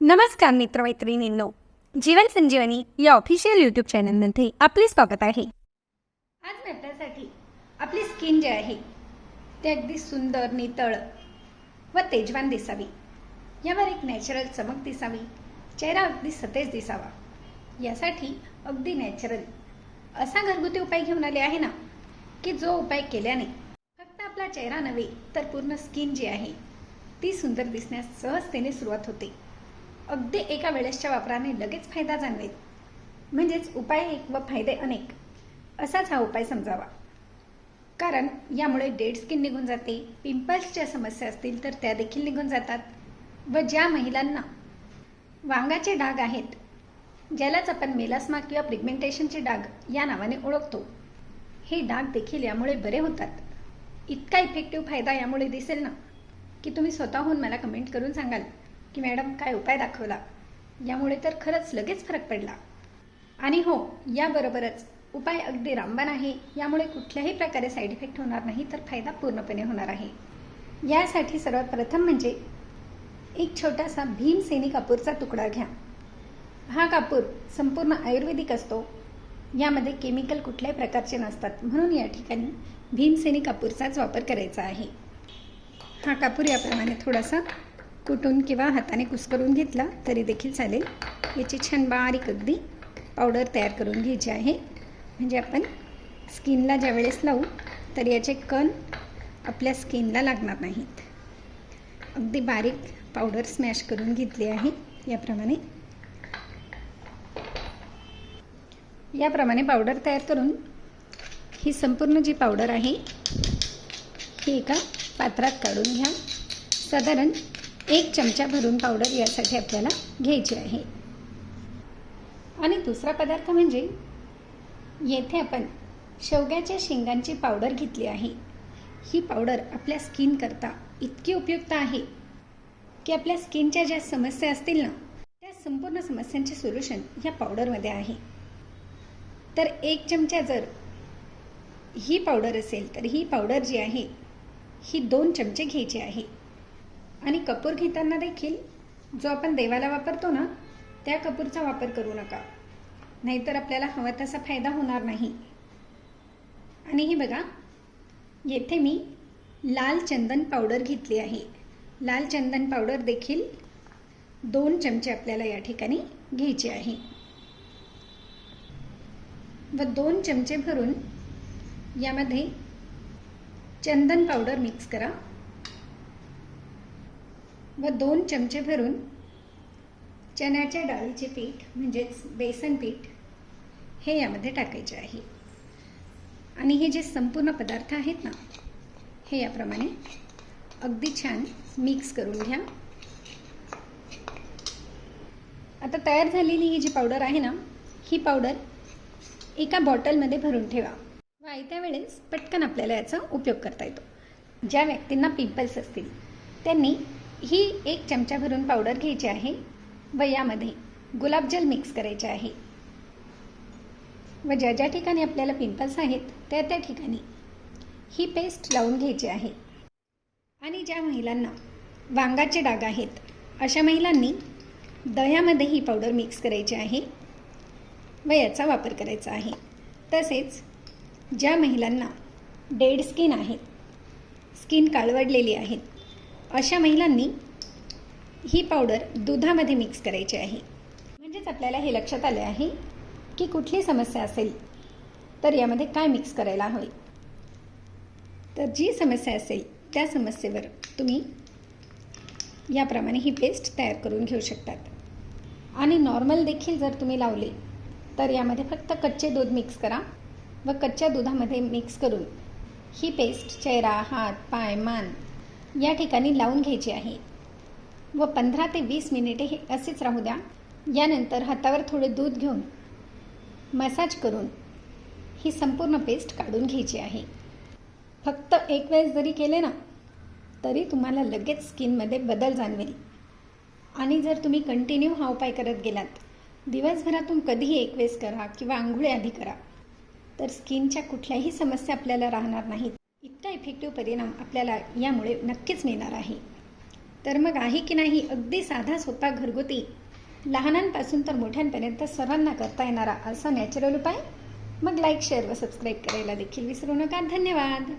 नमस्कार मित्रमैत्रिणींनो जीवन संजीवनी या official YouTube चॅनलमध्ये आपले स्वागत आहे. आज मी आपल्यासाठी आपली स्किन जी आहे ते अगदी सुंदर नितळ व तेजवान दिसावी. यावर एक नॅचरल चमक दिसावी चेहरा अगदी सतेज दिसावा. यासाठी अगदी नॅचरल असा घरगुती उपाय घेऊन आले आहे ना की जो उपाय केल्याने आपला चेहरा नव्हे तर पूर्ण स्किन जी आहे ती सुंदर दिसण्यास सहजतेने सुरुवात होते. अगदी एका वेळेसच्या वापराने लगेच फायदा जाणवेल. म्हणजेच उपाय एक व फायदे अनेक. असाच हा उपाय समजावा. कारण यामुळे डेड स्किन निघून जाते पिंपल्सच्या समस्या असतील तर त्या देखील निघून जातात. व ज्या महिलांना वांगाचे डाग आहेत ज्यालाच आपण मेलास्मा किंवा प्रिग्मेंटेशनचे डाग या नावाने ओळखतो हे डाग देखील यामुळे बरे होतात. इतका इफेक्टिव्ह फायदा यामुळे दिसेल ना की तुम्ही स्वतःहून मला कमेंट करून सांगाल की मॅडम काय उपाय दाखवला? यामुळे तर खरंच लगेच फरक पडला. आणि हो याबरोबरच उपाय अगदी रामबाण आहे. यामुळे कुठल्याही प्रकारे साईड इफेक्ट होणार नाही तर फायदा पूर्णपणे होणार आहे. यासाठी सर्वात प्रथम म्हणजे एक छोटासा भीमसेनी कापूरचा तुकडा घ्या. हा कापूर संपूर्ण आयुर्वेदिक असतो. यामध्ये केमिकल कुठल्याही प्रकारचे नसतात. म्हणून या ठिकाणी भीमसेनी कापूरचाच वापर करायचा आहे. हा कापूर याप्रमाणे थोडासा कुटून किंवा हाताने कुस्करून घेतला तरी देखील चालेल. याची छान बारीक अगदी पावडर तयार करून घ्यायची आहे. म्हणजे आपण स्किनला ज्या वेळेस लावू तर याचे कण आपल्या स्किनला लागणार नाहीत. अगदी बारीक पावडर स्मॅश करून घेतली आहे. याप्रमाणे याप्रमाणे पावडर तयार करून ही संपूर्ण जी पावडर आहे ही एका पात्रात काढून घ्या. साधारण एक चमचा भरून पावडर यासाठी आपल्याला घ्यायची आहे. आणि दुसरा पदार्थ म्हणजे येथे आपण शेवग्याच्या शेंगांची पावडर घेतली आहे. ही पावडर आपल्या स्किनकरता इतकी उपयुक्त आहे की आपल्या स्किनच्या ज्या समस्या असतील ना त्या संपूर्ण समस्यांचे सोल्युशन ह्या पावडरमध्ये आहे. तर एक चमचा जर ही पावडर असेल तर ही पावडर जी आहे ही दोन चमचे घ्यायची आहे. आणि कपूर घेताना देखील जो आपण देवाला वापरतो ना त्या कपूरचा वापर करू नका. नाहीतर आपल्याला हवा तसा फायदा होणार नाही. आणि हे बघा येथे मी लाल चंदन पावडर घेतली आहे. लाल चंदन पावडर देखील दोन चमचे आपल्याला या ठिकाणी घ्यायचे आहे. व दोन चमचे भरून यामध्ये चंदन पावडर मिक्स करा. व दोन चमचे भरून चण्याच्या डाळीचे पीठ म्हणजेच बेसन पीठ हे यामध्ये टाकायचे आहे. आणि हे जे संपूर्ण पदार्थ आहेत ना हे याप्रमाणे अगदी छान मिक्स करून घ्या. आता तयार झालेली ही जी पावडर आहे ना ही पावडर एका बॉटलमध्ये भरून ठेवा. वायत्या वेळेस पटकन आपल्याला याचा उपयोग करता येतो. ज्या व्यक्तींना पिंपल्स असतील त्यांनी ही एक चमचा भरून पावडर घ्यायची आहे व यामध्ये गुलाबजल मिक्स करायचे आहे. व ज्या ज्या ठिकाणी आपल्याला पिंपल्स आहेत त्या त्या ठिकाणी ही पेस्ट लावून घ्यायची आहे. आणि ज्या महिलांना वांगाचे डाग आहेत अशा महिलांनी दह्यामध्ये ही पावडर मिक्स करायची आहे. व याचा वापर करायचा आहे. तसेच ज्या महिलांना डेड स्किन आहे स्किन काळवडलेली आहेत अशा महिलांनी ही पावडर दुधामध्ये मिक्स करायची आहे. म्हणजेच आपल्याला हे लक्षात आले आहे की कुठली समस्या असेल तर यामध्ये काय मिक्स करायला हवे? तर जी समस्या असेल त्या समस्येवर तुम्ही याप्रमाणे ही पेस्ट तयार करून घेऊ शकतात. आणि नॉर्मल देखील जर तुम्ही लावले तर यामध्ये फक्त कच्चे दूध मिक्स करा व कच्च्या दुधामध्ये मिक्स करून ही पेस्ट चेहरा हात पाय मान या ठिकाणी लावून घ्यायची आहे. व पंधरा ते वीस मिनिटे हे असेच राहू द्या. यानंतर हातावर थोडे दूध घेऊन मसाज करून ही संपूर्ण पेस्ट काढून घ्यायची आहे. फक्त एक वेळेस जरी केले ना तरी तुम्हाला लगेच स्किनमध्ये बदल जाणवेल. आणि जर तुम्ही कंटिन्यू हा उपाय करत गेलात दिवसभरातून कधीही एक करा किंवा आंघोळी आधी करा. तर स्किनच्या कुठल्याही समस्या आपल्याला राहणार नाहीत. इतका इतका इफेक्टिव्ह परिणाम आपल्याला यामुळे नक्कीच मिळणार आहे. तर मग आहे की नाही अगदी साधा सोपा घरगुती. लहानांपासून तर मोठ्यांपर्यंत सर्वांना करता येणारा असा नॅचरल उपाय? मग लाईक शेअर व सबस्क्राईब करायला देखील विसरू नका. धन्यवाद!